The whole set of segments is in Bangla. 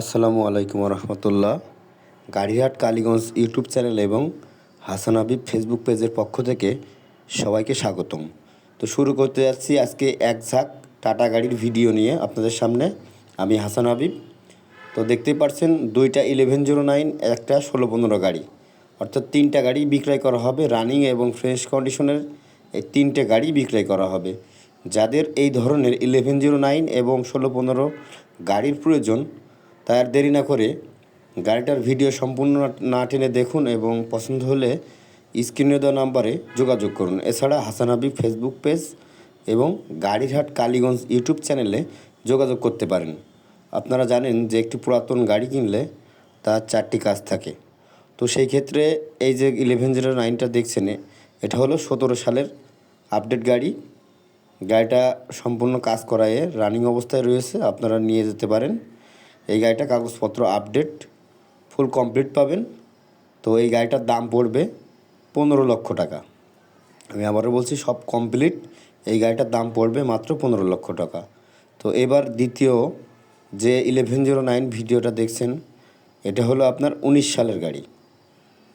আসসালামু আলাইকুম রহমতুল্লাহ গাড়িহাট কালীগঞ্জ ইউটিউব চ্যানেল এবং হাসান হাবিব ফেসবুক পেজের পক্ষ থেকে সবাইকে স্বাগতম। তো শুরু করতে যাচ্ছি আজকে এক ঝাঁক টাটা গাড়ির ভিডিও নিয়ে আপনাদের সামনে। আমি হাসান হাবিব। তো দেখতেই পাচ্ছেন দুইটা ইলেভেন জিরো নাইন একটা ষোলো পনেরো গাড়ি। অর্থাৎ তিনটা গাড়ি বিক্রয় করা হবে। রানিং এবং ফ্রেশ কন্ডিশনের এই তিনটে গাড়ি বিক্রয় করা হবে। যাদের এই ধরনের ইলেভেন জিরো নাইন এবং ষোলো পনেরো গাড়ির প্রয়োজন তাই আর দেরি না করে গাড়িটার ভিডিও সম্পূর্ণ না টেনে দেখুন এবং পছন্দ হলে স্ক্রিনে দেওয়া নাম্বারে যোগাযোগ করুন। এছাড়া হাসান হাবিব ফেসবুক পেজ এবং গাড়িরহাট কালীগঞ্জ ইউটিউব চ্যানেলে যোগাযোগ করতে পারেন। আপনারা জানেন যে একটি পুরাতন গাড়ি কিনলে তার চারটি কাজ থাকে। তো সেই ক্ষেত্রে এই যে ইলেভেন জিরো নাইনটা দেখছেন, এটা হলো সতেরো সালের আপডেট গাড়ি। গাড়িটা সম্পূর্ণ কাজ করায়ে রানিং অবস্থায় রয়েছে, আপনারা নিয়ে যেতে পারেন। এই গাড়িটা কাগজপত্র আপডেট ফুল কমপ্লিট পাবেন। তো এই গাড়িটার দাম পড়বে পনেরো লক্ষ টাকা। আমি আবারও বলছি, সব কমপ্লিট এই গাড়িটার দাম পড়বে মাত্র পনেরো লক্ষ টাকা। তো এবার দ্বিতীয় যে ইলেভেন জিরো নাইন ভিডিওটা দেখছেন, এটা হলো আপনার উনিশ সালের গাড়ি।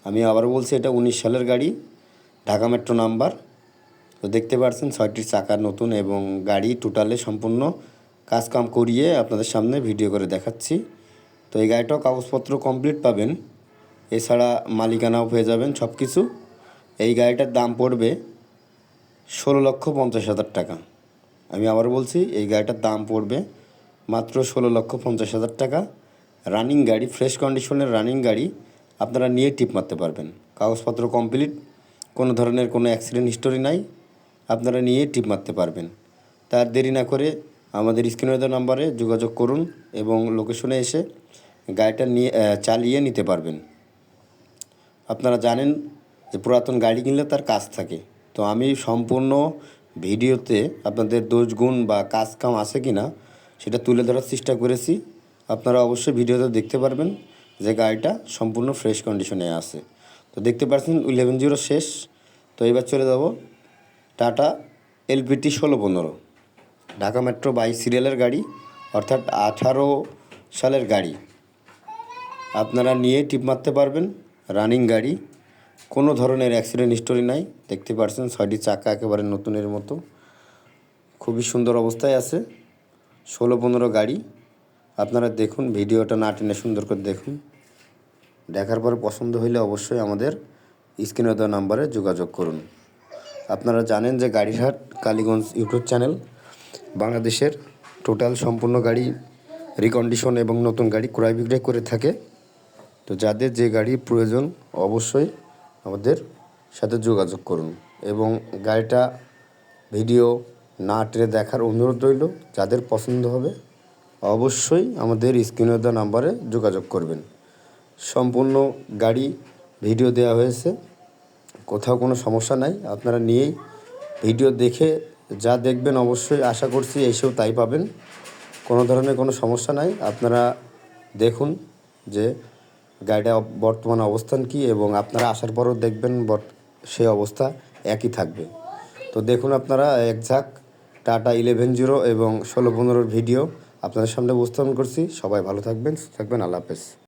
আমি আবারও বলছি, এটা উনিশ সালের গাড়ি, ঢাকা মেট্রো নাম্বার তো দেখতে পাচ্ছেন, ছয়টি চাকা নতুন এবং গাড়ি টোটালে সম্পূর্ণ কাজকাম করিয়ে আপনাদের সামনে ভিডিও করে দেখাচ্ছি। তো এই গাড়িটাও কাগজপত্র কমপ্লিট পাবেন। এছাড়া মালিকানাও পেয়ে যাবেন সব কিছু এই গাড়িটার দাম পড়বে ষোলো লক্ষ পঞ্চাশ হাজার টাকা। আমি আবার বলছি, এই গাড়িটার দাম পড়বে মাত্র ষোলো লক্ষ পঞ্চাশ হাজার টাকা। রানিং গাড়ি ফ্রেশ কন্ডিশনের রানিং গাড়ি আপনারা নিয়ে টিপ মারতে পারবেন। কাগজপত্র কমপ্লিট কোনো ধরনের কোনো অ্যাক্সিডেন্ট হিস্টোরি নাই, আপনারা নিয়ে টিপ মারতে পারবেন। তার দেরি না করে আমাদের স্ক্রিনে দেওয়া নাম্বারে যোগাযোগ করুন এবং লোকেশনে এসে গাড়িটা নিয়ে চালিয়ে নিতে পারবেন। আপনারা জানেন যে পুরাতন গাড়ি কিনলে তার কাজ থাকে। তো আমি সম্পূর্ণ ভিডিওতে আপনাদের দোষ গুণ বা কাজ কাম আছে কি না সেটা তুলে ধরার চেষ্টা করেছি। আপনারা অবশ্যই ভিডিওতে দেখতে পারবেন যে গাড়িটা সম্পূর্ণ ফ্রেশ কন্ডিশনে আছে। তো দেখতে পাচ্ছেন ইলেভেন জিরো শেষ। তো এবার চলে যাব টাটা এলপিটি ষোলো পনেরো। ঢাকা মেট্রো বাইশ সিরিয়ালের গাড়ি, অর্থাৎ আঠারো সালের গাড়ি। আপনারা নিয়ে টিপ মারতে পারবেন রানিং গাড়ি। কোনো ধরনের অ্যাক্সিডেন্ট হিস্টোরি নাই। দেখতে পাচ্ছেন ছয়টি চাকা একেবারে নতুনের মতো। খুবই সুন্দর অবস্থায় আছে। ষোলো পনেরো গাড়ি। আপনারা দেখুন, ভিডিওটা না টেনে সুন্দর করে দেখুন। দেখার পর পছন্দ হইলে অবশ্যই আমাদের স্ক্রিনে দেওয়া নাম্বারে যোগাযোগ করুন। আপনারা জানেন যে গাড়িরহাট কালীগঞ্জ ইউটিউব চ্যানেল। বাংলাদেশের টোটাল সম্পূর্ণ গাড়ি রিকন্ডিশন এবং নতুন গাড়ি ক্রয় বিক্রয় করে থাকে। তো যাদের যে গাড়ির প্রয়োজন অবশ্যই আমাদের সাথে যোগাযোগ করুন এবং গাড়িটা ভিডিও না টেনে দেখার অনুরোধ রইল, যাদের পছন্দ হবে অবশ্যই আমাদের স্ক্রিনে দেওয়া নাম্বারে যোগাযোগ করবেন। সম্পূর্ণ গাড়ি ভিডিও দেওয়া হয়েছে, কোথাও কোনো সমস্যা নাই, আপনারা নিয়েই ভিডিও দেখে যা দেখবেন অবশ্যই আশা করছি এসেও তাই পাবেন। কোনো ধরনের কোনো সমস্যা নাই। আপনারা দেখুন যে গাড়িটা বর্তমান অবস্থান কি এবং আপনারা আসার পরও দেখবেন সে অবস্থা একই থাকবে। তো দেখুন আপনারা এক ঝাঁক টাটা ইলেভেন জিরো এবং ষোলো পনেরোর ভিডিও আপনাদের সামনে উপস্থাপন করছি। সবাই ভালো থাকবেন থাকবেন, আল্লাহ হাফেজ।